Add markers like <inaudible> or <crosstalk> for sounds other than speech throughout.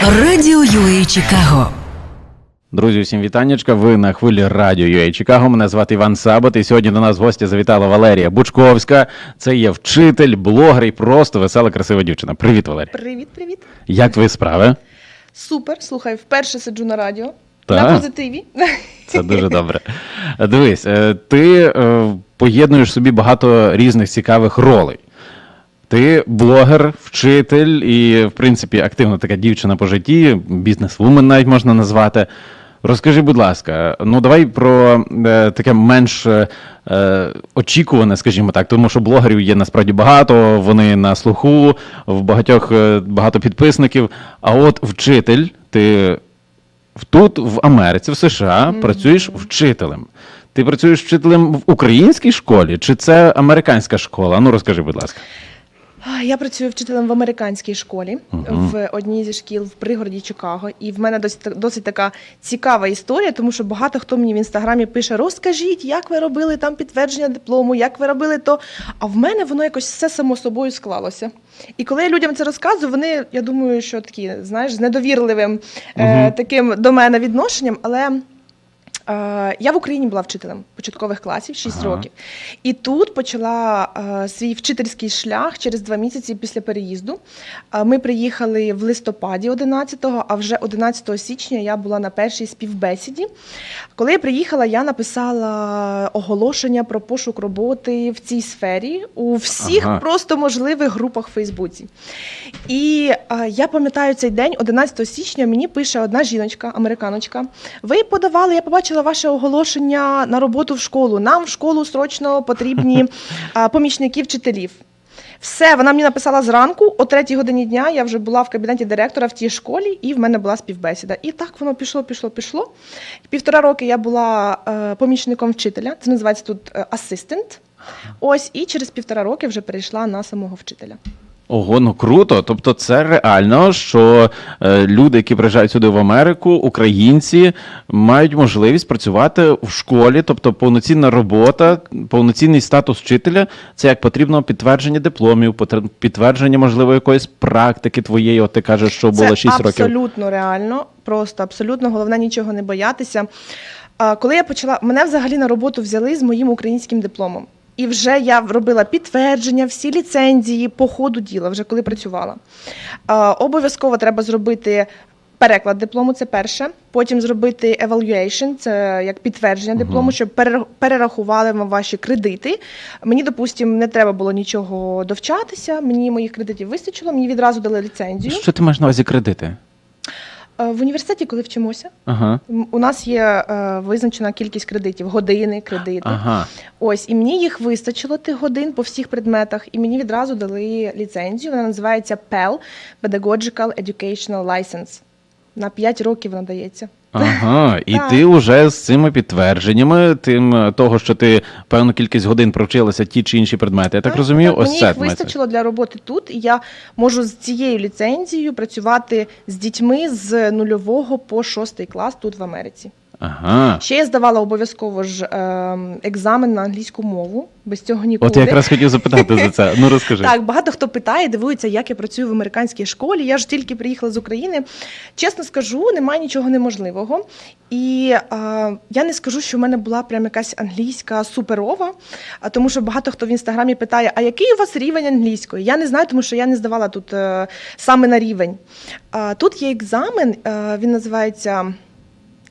Радіо UA Чикаго. Друзі, всім вітаннячка. Ви на хвилі радіо UA Чикаго. Мене звати Іван Сабот. І сьогодні до нас в гості завітала Валерія Бучковська. Це є вчитель, блогер і просто весела, красива дівчина. Привіт, Валерія. Привіт, привіт. Як твої справи? Супер. Слухай, вперше сиджу на радіо. Так? На позитиві. Це дуже добре. Дивись, е, ти е, поєднуєш собі багато різних цікавих ролей. Ти блогер, вчитель і, в принципі, активна така дівчина по житті, бізнес-вумен навіть можна назвати. Розкажи, будь ласка, ну давай про е, таке менш е, е, очікуване, скажімо так, тому що блогерів є насправді багато, вони на слуху, в багатьох е, багато підписників. А от вчитель, ти тут, в Америці, в США, працюєш вчителем. Ти працюєш вчителем в українській школі, чи це американська школа? Ну розкажи, будь ласка. Я працюю вчителем в американській школі в одній зі шкіл в пригороді Чикаго. І в мене досить, досить така цікава історія, тому що багато хто мені в інстаграмі пише: розкажіть, як ви робили там підтвердження диплому, як ви робили то. А в мене воно якось все само собою склалося. І коли я людям це розказую, вони, я думаю, що такі, знаєш, з недовірливим е, таким до мене відношенням, але. Е, Я в Україні була вчителем початкових класів 6 Ага. років. І тут почала е, свій вчительський шлях через два місяці після переїзду. Е, Ми приїхали в листопаді 11-го, а вже 11 січня я була на першій співбесіді. Коли я приїхала, я написала оголошення про пошук роботи в цій сфері у всіх Ага. просто можливих групах в Фейсбуці. І я пам'ятаю цей день, 11 січня, мені пише одна жіночка, американочка. Ви подавали, я побачила ваше оголошення на роботу в школу. Нам в школу срочно потрібні <laughs> помічники вчителів. Все, вона мені написала зранку, о третій годині дня я вже була в кабінеті директора в тій школі, і в мене була співбесіда. І так воно пішло, пішло, пішло. Півтора роки я була е, помічником вчителя. Це називається тут е, асистент. Ось, і через півтора роки вже перейшла на самого вчителя. Ого, ну круто. Тобто, це реально, що е, люди, які приїжджають сюди в Америку, українці, мають можливість працювати в школі, тобто повноцінна робота, повноцінний статус вчителя. Це як потрібно підтвердження дипломів, підтвердження, можливо, якоїсь практики твоєї. От ти кажеш, що було Це 6 років. абсолютно реально, просто абсолютно головне нічого не боятися. Коли я почала, мене взагалі на роботу взяли з моїм українським дипломом. І вже я робила підтвердження, всі ліцензії по ходу діла, вже коли працювала. Обов'язково треба зробити переклад диплому, це перше. Потім зробити evaluation, це як підтвердження диплому, щоб перер- перерахували вам ваші кредити. Мені, допустимо, не треба було нічого довчатися. Мені моїх кредитів вистачило, мені відразу дали ліцензію. Що ти маєш на увазі кредити? Е, В університеті, коли вчимося, Ага. у нас є е, визначена кількість кредитів, години, кредити. Ага. Ось, і мені їх вистачило тих годин по всіх предметах, і мені відразу дали ліцензію. Вона називається PEL – Pedagogical Educational License. На 5 років вона дається. Ага, і Так. ти вже з цими підтвердженнями, тим того, що ти певну кількість годин провчилася ті чи інші предмети. Я так, розумію, так, ось мені це їх вистачило для роботи тут, і я можу з цією ліцензією працювати з дітьми з нульового по шостий клас тут в Америці. Ага. Ще я здавала обов'язково ж ем, екзамен на англійську мову. Без цього нікуди. От я якраз хотів запитати за це. Ну <laughs> розкажи. Так, багато хто питає, дивується, як я працюю в американській школі. Я ж тільки приїхала з України. Чесно скажу, немає нічого неможливого. І е, я не скажу, що в мене була прям якась англійська суперова, а тому що багато хто в інстаграмі питає, а який у вас рівень англійської? Я не знаю, тому що я не здавала тут е, саме на рівень. А, тут є екзамен, е, він називається.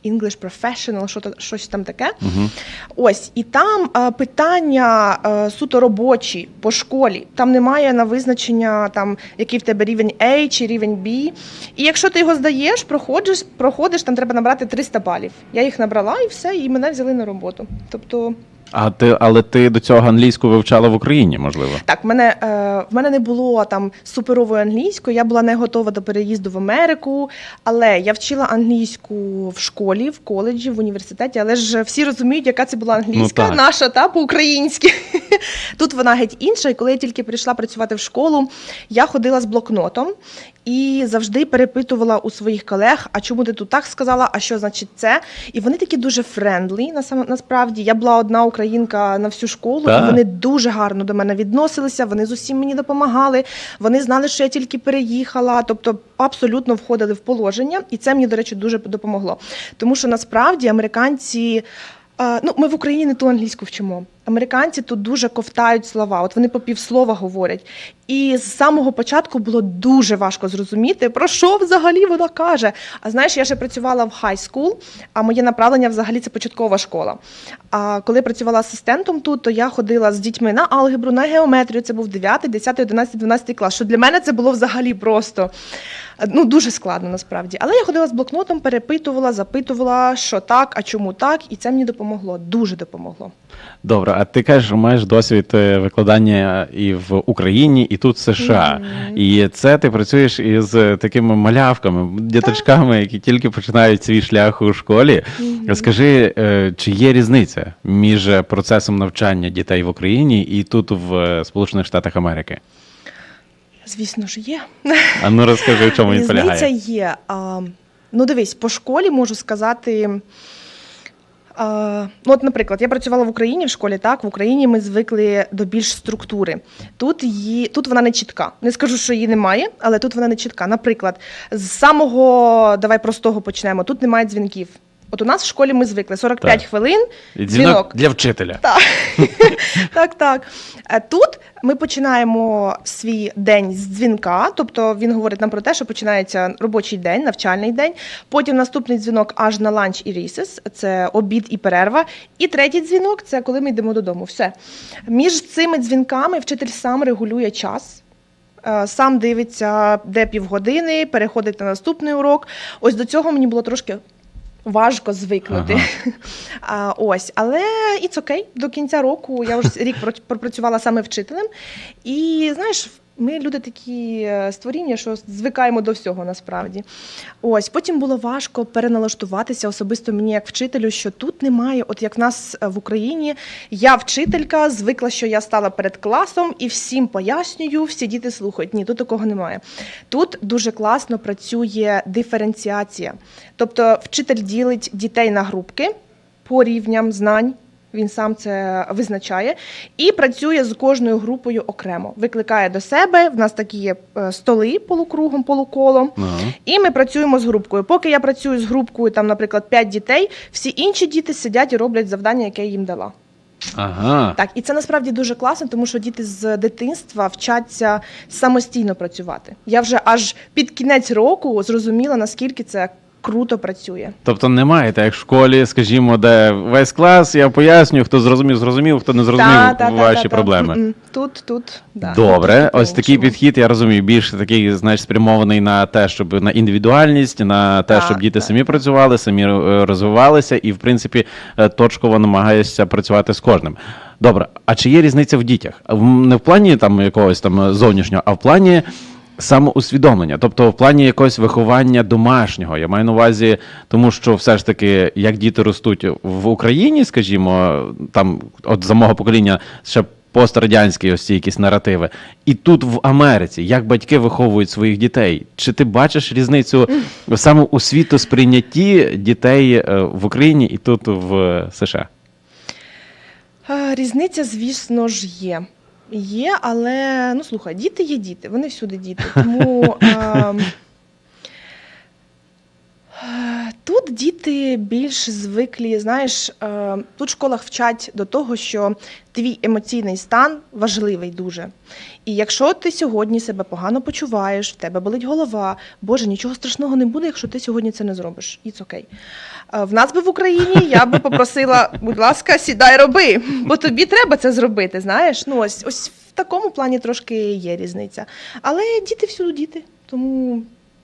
English Professional, що щось там таке. Угу. Ось і там е, питання е, суто робочі по школі. Там немає на визначення, там який в тебе рівень A чи рівень B. І якщо ти його здаєш, проходиш, проходиш, там треба набрати 300 балів. Я їх набрала і все, і мене взяли на роботу. Тобто, А ти, але ти до цього англійську вивчала в Україні, можливо? так, в мене, е, в мене не було там суперової англійської, я була не готова до переїзду в Америку, але я вчила англійську в школі, в коледжі, в університеті, але ж всі розуміють, яка це була англійська, Ну, наша та по-українськи. <laughs> Тут вона геть інша. І коли я тільки прийшла працювати в школу, я ходила з блокнотом і завжди перепитувала у своїх колег, а чому ти тут так сказала, а що значить це? І вони такі дуже френдлі, насправді. Я була одна українська. Українка на всю школу. Так. І вони дуже гарно до мене відносилися. Вони з усім мені допомагали. Вони знали, що я тільки переїхала. Тобто абсолютно входили в положення, і це мені, до речі, дуже допомогло. Тому що насправді американці. е, Ну, ми в Україні не ту англійську вчимо. Американці тут дуже ковтають слова. От вони по півслова говорять. І з самого початку було дуже важко зрозуміти, про що взагалі вона каже. А знаєш, я ще працювала в school, а моє направлення взагалі це початкова школа. А коли працювала асистентом тут, то я ходила з дітьми на алгебру, на геометрію. Це був 9, 10, 11, 12 клас. Що для мене це було взагалі просто ну дуже складно насправді. Але я ходила з блокнотом, перепитувала, запитувала, що так, а чому так, і це мені допомогло. Дуже допомогло. Добре, а ти кажеш, маєш досвід е, викладання і в Україні, і тут в США. І це ти працюєш із такими малявками, діточками, які тільки починають свій шлях у школі. Скажи, е, чи є різниця між процесом навчання дітей в Україні і тут в е, Сполучених Штатах Америки? Звісно ж, є. А ну розкажи, в чому він Різниця полягає. є. А, ну, дивись, по школі можу сказати. Ну, от, наприклад, я працювала в Україні в школі, так, в Україні ми звикли до більш структури. Тут, її, тут вона не чітка. Не скажу, що її немає, але тут вона не чітка. Наприклад, з самого, давай простого почнемо, тут немає дзвінків. От у нас в школі ми звикли 45 Так. хвилин, І дзвінок. для вчителя. Так, <laughs> так, так. Е, Тут ми починаємо свій день з дзвінка, тобто він говорить нам про те, що починається робочий день, навчальний день. Потім наступний дзвінок аж на ланч і рісес, це обід і перерва. І третій дзвінок це коли ми йдемо додому. Все. Між цими дзвінками вчитель сам регулює час. Е, Сам дивиться, де півгодини, переходить на наступний урок. Ось до цього мені було трошки важко звикнути. <laughs> А, ось, але і окей. До кінця року я вже рік пропрацювала саме вчителем. І знаєш, ми люди такі е, створіння, що звикаємо до всього насправді. Ось потім було важко переналаштуватися особисто мені як вчителю, що тут немає, от як в нас е, в Україні, я вчителька, звикла, що я стала перед класом і всім пояснюю, всі діти слухають. Ні, тут такого немає. Тут дуже класно працює диференціація. Тобто вчитель ділить дітей на групки по рівням знань. Він сам це визначає і працює з кожною групою окремо. Викликає до себе. В нас такі є е, столи полукругом, полуколом. Ну. І ми працюємо з групкою. Поки я працюю з групкою, там, наприклад, 5 дітей, всі інші діти сидять і роблять завдання, яке я їм дала. Ага. Так, і це насправді дуже класно, тому що діти з дитинства вчаться самостійно працювати. Я вже аж під кінець року зрозуміла, наскільки це круто працює. Тобто немає так, як в школі, скажімо, де весь клас, я пояснюю, хто зрозумів, зрозумів, хто не зрозумів Та, та, та, ваші та, та. проблеми. М-м. Тут, тут, да. Добре, Тут ось такий підхід, я розумію, більше такий, знаєш, спрямований на те, щоб на індивідуальність, на те, Так, щоб діти так. самі працювали, самі е, розвивалися, і в принципі е, точково намагаєшся працювати з кожним. Добре, а чи є різниця в дітях? В- Не в плані там якогось там зовнішнього, а в плані самоусвідомлення, тобто в плані якогось виховання домашнього. Я маю на увазі, тому що все ж таки, як діти ростуть в Україні, скажімо, там от за мого покоління ще пострадянські ось ці якісь наративи. І тут в Америці, як батьки виховують своїх дітей? Чи ти бачиш різницю саме у світосприйнятті дітей е, в Україні і тут в США? Е, Різниця, звісно ж, є. Є, але ну слухай, діти є діти, вони всюди діти. Тому е, тут діти більш звиклі, знаєш, е, тут в школах вчать до того, що твій емоційний стан важливий дуже. І якщо ти сьогодні себе погано почуваєш, в тебе болить голова, Боже, нічого страшного не буде, якщо ти сьогодні це не зробиш. Це окей. Е, В нас би в Україні я би попросила, будь ласка, сідай, роби, бо тобі треба це зробити. Знаєш, ну ось ось в такому плані трошки є різниця. Але діти всюди діти, тому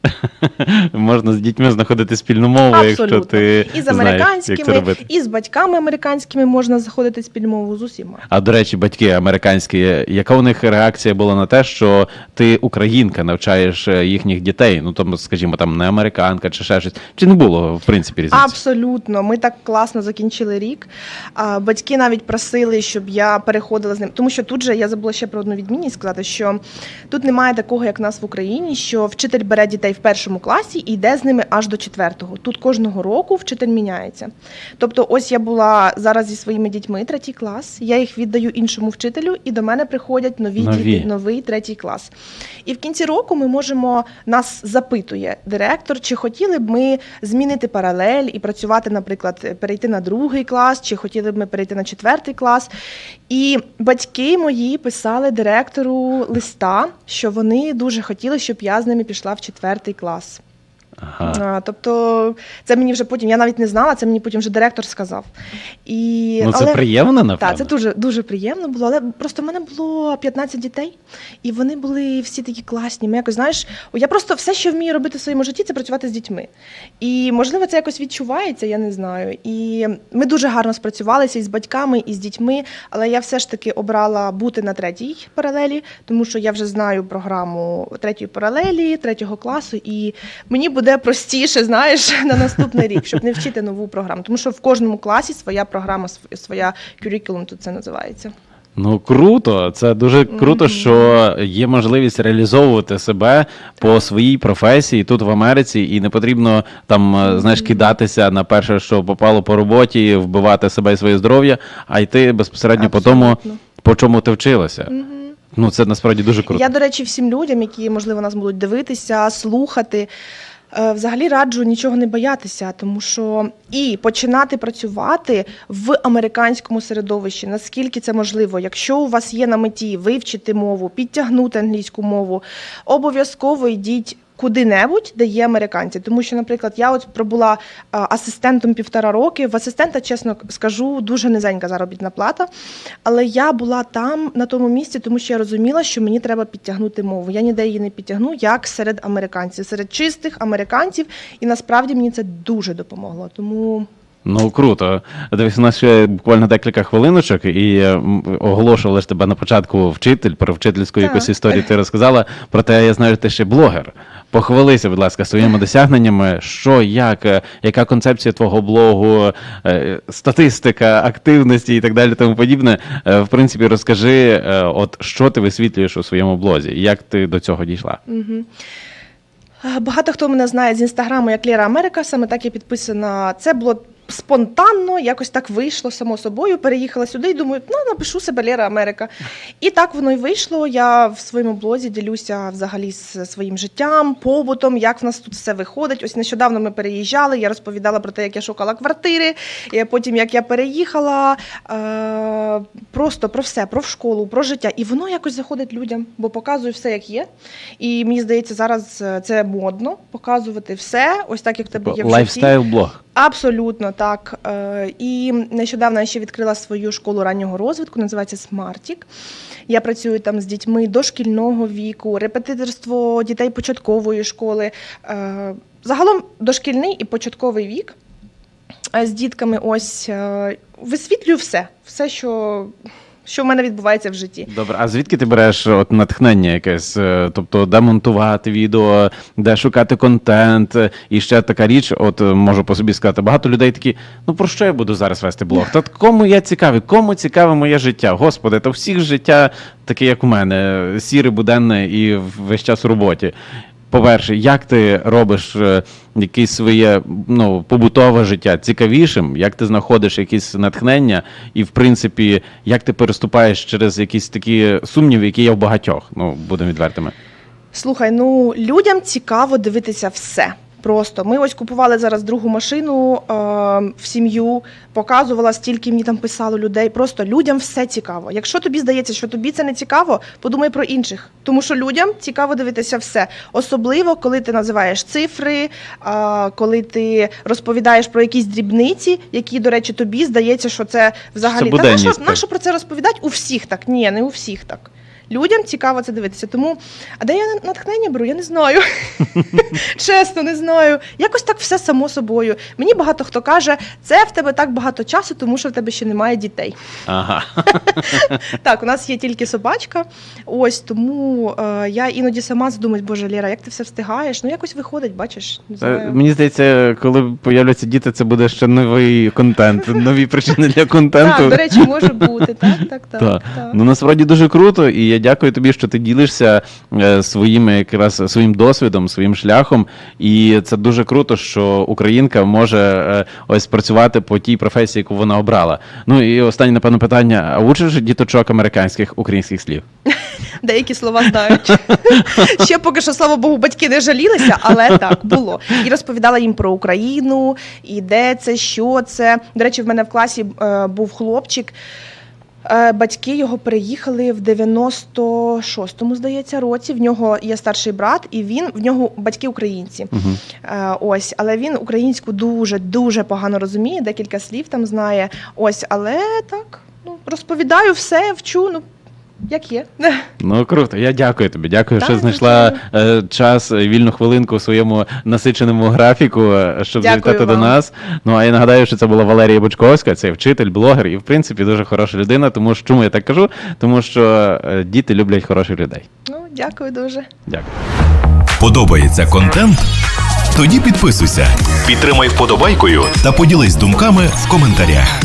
<laughs> Можна з дітьми знаходити спільну мову, якщо ти і з знаєш, як це американськими, і з батьками американськими можна заходити спільну мову з усіма. А до речі, батьки американські, яка у них реакція була на те, що ти українка навчаєш е, їхніх дітей? Ну тому, скажімо, там не американка чи ще щось. Чи не було в принципі різниці? Абсолютно, ми так класно закінчили рік. Батьки навіть просили, щоб я переходила з ним. Тому що тут же я забула ще про одну відмінність сказати, що тут немає такого, як в нас в Україні, що вчитель бере дітей дітей в першому класі і йде з ними аж до четвертого. Тут кожного року вчитель міняється. Тобто, ось я була зараз зі своїми дітьми, третій клас. Я їх віддаю іншому вчителю, і до мене приходять нові, Нові. діти, новий третій клас. І в кінці року ми можемо нас запитує директор, чи хотіли б ми змінити паралель і працювати, наприклад, перейти на другий клас, чи хотіли б ми перейти на четвертий клас. І батьки мої писали директору листа, що вони дуже хотіли, щоб я з ними пішла в четвертий клас. Ага. А, тобто, це мені вже потім, я навіть не знала, це мені потім вже директор сказав. І, Ну, це приємно, напевно. так, це дуже дуже приємно було. Але просто в мене було 15 дітей, і вони були всі такі класні. Ми якось знаєш, я просто все, що вмію робити в своєму житті, це працювати з дітьми. І можливо, це якось відчувається, я не знаю. І ми дуже гарно спрацювалися і з батьками, і з дітьми. Але я все ж таки обрала бути на третій паралелі, тому що я вже знаю програму третьої паралелі, третього класу, і мені буде простіше, знаєш, <laughs> на наступний рік, щоб не вчити нову програму. Тому що в кожному класі своя програма, своя curriculum, тут це називається. Ну круто, це дуже круто, що є можливість реалізовувати себе по своїй професії тут в Америці, і не потрібно там е, знаєш кидатися на перше, що попало по роботі, вбивати себе і своє здоров'я, а йти безпосередньо по тому, по чому ти вчилася. Ну це насправді дуже круто. Я, до речі, всім людям, які, можливо, нас будуть дивитися, слухати. Е, Взагалі раджу нічого не боятися, тому що і починати працювати в американському середовищі, наскільки це можливо. Якщо у вас є на меті вивчити мову, підтягнути англійську мову, обов'язково йдіть куди-небудь, де є американці. Тому що, наприклад, я от пробула асистентом півтора роки. В асистента, чесно скажу, дуже низенька заробітна плата. Але я була там на тому місці, тому що я розуміла, що мені треба підтягнути мову. Я ніде її не підтягну, як серед американців, серед чистих американців. І насправді мені це дуже допомогло. Тому Ну круто. Дивись, у нас ще буквально декілька хвилиночок, і е, оголошували ж тебе на початку вчитель про вчительську Так. якусь історію. Ти розказала. Проте я знаю, ти ще блогер. Похвалися, будь ласка, своїми досягненнями. Що, як, е, яка концепція твого блогу, е, статистика, активності і так далі, тому подібне. В принципі, розкажи, от що ти висвітлюєш у своєму блозі, як ти до цього дійшла? Е, Багато хто мене знає з інстаграму як Лера Америка, саме так я підписана. Це було спонтанно, якось так вийшло само собою. Переїхала сюди і думаю, ну напишу себе Лера Америка. І так воно й вийшло. Я в своєму блозі ділюся взагалі з своїм життям, побутом, як в нас тут все виходить. Ось нещодавно ми переїжджали. Я розповідала про те, як я шукала квартири. І потім як я переїхала, е- просто про все, про школу, про життя. І воно якось заходить людям, бо показую все, як є. І мені здається, зараз е, це модно показувати все, ось так, як в тебе є в житті. Лайфстайл-блог. Абсолютно так. Е, І нещодавно я ще відкрила свою школу раннього розвитку, називається Смартік. Я працюю там з дітьми дошкільного віку, репетиторство дітей початкової школи. Е, Загалом дошкільний і початковий вік. Е, З дітками ось висвітлюю все, все, що, що в мене відбувається в житті. Добре, а звідки ти береш от натхнення якесь? Е, Тобто, де монтувати відео, де шукати контент? І ще така річ, от е, можу по собі сказати, багато людей такі, ну про що я буду зараз вести блог? Та кому я цікавий? Кому цікаве моє життя? Господи, то всіх життя таке, як у мене, сіре, буденне і весь час у роботі. По-перше, як ти робиш е, якесь своє ну, побутове життя цікавішим, як ти знаходиш якісь натхнення, і в принципі, як ти переступаєш через якісь такі сумніви, які є в багатьох, ну будемо відвертими. Слухай, ну людям цікаво дивитися все. Просто ми ось купували зараз другу машину е, в сім'ю, показувала, стільки мені там писало людей. Просто людям все цікаво. Якщо тобі здається, що тобі це не цікаво, подумай про інших, тому що людям цікаво дивитися все. Особливо, коли ти називаєш цифри, е, коли ти розповідаєш про якісь дрібниці, які, до речі, тобі здається, що це взагалі Та буденність, нащо, нащо про це розповідати? У всіх так. Ні, не у всіх так. Людям цікаво це дивитися. Тому, а де я натхнення беру, я не знаю. <laughs> Чесно, не знаю. Якось так все само собою. Мені багато хто каже, це в тебе так багато часу, тому що в тебе ще немає дітей. Ага. <laughs> Так, у нас є тільки собачка. Ось тому е, я іноді сама задумуюсь, боже Ліра, як ти все встигаєш? Ну якось виходить, бачиш. Не Е, знаю. Мені здається, коли появляться діти, це буде ще новий контент, нові причини для контенту. Так, до речі, може бути. Так, так, так. <laughs> Так. так. Ну насправді дуже круто, і я дякую тобі, що ти ділишся е, своїми якраз своїм досвідом, своїм шляхом. І це дуже круто, що українка може е, ось працювати по тій професії, яку вона обрала. Ну і останнє, напевно, питання: а учиш діточок американських українських слів? <laughs> Деякі слова знають. <laughs> Ще поки що, слава Богу, батьки не жалілися, але так було. І розповідала їм про Україну, і де це, що це. До речі, в мене в класі е, був хлопчик. Е, Батьки його переїхали в 96-му, здається, році. В нього є старший брат, і він в нього батьки українці. Угу. Ось, але він українську дуже дуже погано розуміє, декілька слів там знає. Ось, але так, ну розповідаю все, вчу. Ну як є. Ну круто, я дякую тобі. Дякую, Так, що знайшла е, час, е, вільну хвилинку в своєму насиченому графіку, е, щоб Дякую завітати до нас. Ну а я нагадаю, що це була Валерія Бучковська, це вчитель, блогер і в принципі дуже хороша людина. Тому що чому я так кажу? Тому що е, діти люблять хороших людей. Ну, дякую дуже. Дякую. Подобається контент? Тоді підписуйся, підтримай вподобайкою та поділись думками в коментарях.